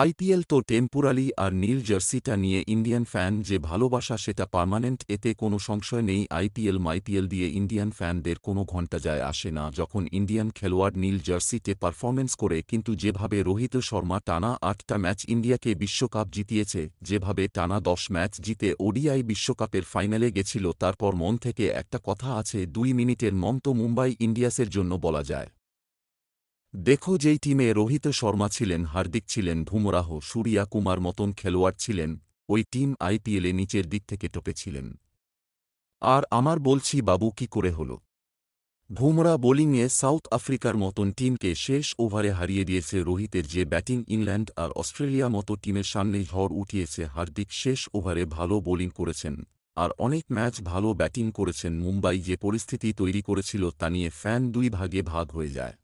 IPL তো temporarily আর নীল জার্সিটা নিয়ে Indian fan যে ভালোবাসা সেটা পার্মানেন্ট, এতে কোনো সংশয় নেই। আইপিএল মাইপিএল দিয়ে ইন্ডিয়ান ফ্যানদের কোনো ঘণ্টা যায় আসে না। যখন ইন্ডিয়ান খেলোয়াড় নীল জার্সিতে পারফরমেন্স করে, কিন্তু যেভাবে রোহিত শর্মা টানা আটটা ম্যাচ ইন্ডিয়াকে বিশ্বকাপ জিতিয়েছে, যেভাবে টানা দশ ম্যাচ জিতে ওডিআই বিশ্বকাপের ফাইনালে গেছিল, তারপর মন থেকে একটা কথা আছে, দুই মিনিটের মন তো মুম্বাই ইন্ডিয়াসের জন্য বলা যায়। দেখো যেই টিমে রোহিত শর্মা ছিলেন, হার্দিক ছিলেন ভুমরাহ সূর্যা কুমার মতন খেলোয়াড় ছিলেন, ওই টিম আইপিএলে নিচের দিক থেকে টপেছিলেন আর আমার বলছি বাবু কি করে হল? ভুমরা বোলিংয়ে সাউথ আফ্রিকার মতন টিমকে শেষ ওভারে হারিয়ে দিয়েছে রোহিতের যে ব্যাটিং ইংল্যান্ড আর অস্ট্রেলিয়া মতো টিমের সামনে ঝড় উঠিয়েছে হার্দিক শেষ ওভারে ভালো বোলিং করেছেন, আর অনেক ম্যাচ ভালো ব্যাটিং করেছেন মুম্বাই যে পরিস্থিতি তৈরি করেছিল তা নিয়ে ফ্যান দুই ভাগে ভাগ হয়ে যায়।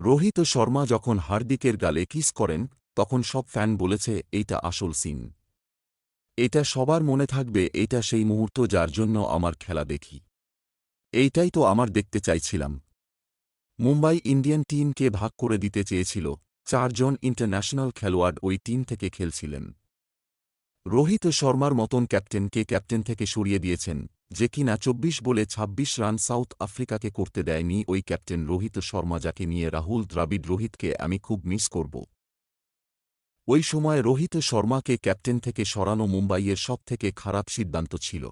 রোহিত শর্মা যখন হার্দিকের গালে কিস করেন, তখন সব ফ্যান বলেছে, এইটা আসল সিন। এটা সবার মনে থাকবে, এটা সেই মুহূর্ত যার জন্য আমার খেলা দেখি। এইটাই তো আমার দেখতে চাইছিলাম। মুম্বাই ইন্ডিয়ান টিমকে ভাগ করে দিতে চেয়েছিল, চারজন ইন্টারন্যাশনাল খেলোয়াড় ওই টিম থেকে খেলছিলেন। রোহিত শর্মার মতন ক্যাপ্টেনকে ক্যাপ্টেন থেকে সরিয়ে দিয়েছেন, যে কিনা চব্বিশ বলে ২৬ রান সাউথ আফ্রিকাকে করতে দেয়নি ওই ক্যাপ্টেন রোহিত শর্মা, যাকে নিয়ে রাহুল দ্রাবিড রোহিতকে আমি খুব মিস করব। ওই সময় রোহিত শর্মাকে ক্যাপ্টেন থেকে সরানো মুম্বাইয়ের সবথেকে খারাপ সিদ্ধান্ত ছিল।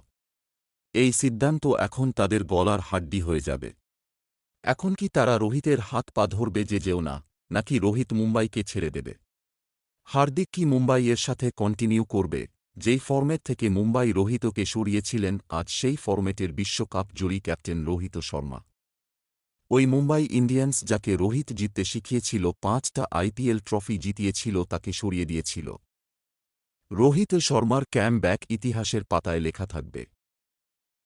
এই সিদ্ধান্ত এখন তাদের গলার হাড্ডি হয়ে যাবে। এখন কি তারা রোহিতের হাত পা ধরবে যে যেও না, নাকি রোহিত মুম্বাইকে ছেড়ে দেবে? হার্দিক কি মুম্বাইয়ের সাথে কন্টিনিউ করবে? যেই ফর্মেট থেকে মুম্বাই রোহিতকে সরিয়েছিলেন, আজ সেই ফর্মেটের বিশ্বকাপ জয়ী ক্যাপ্টেন রোহিত শর্মা। ওই মুম্বাই ইন্ডিয়ান্স যাকে রোহিত জিততে শিখিয়েছিল, পাঁচটা আইপিএল ট্রফি জিতিয়েছিল, তাকে সরিয়ে দিয়েছিল। রোহিত শর্মার ক্যাম ব্যাক ইতিহাসের পাতায় লেখা থাকবে।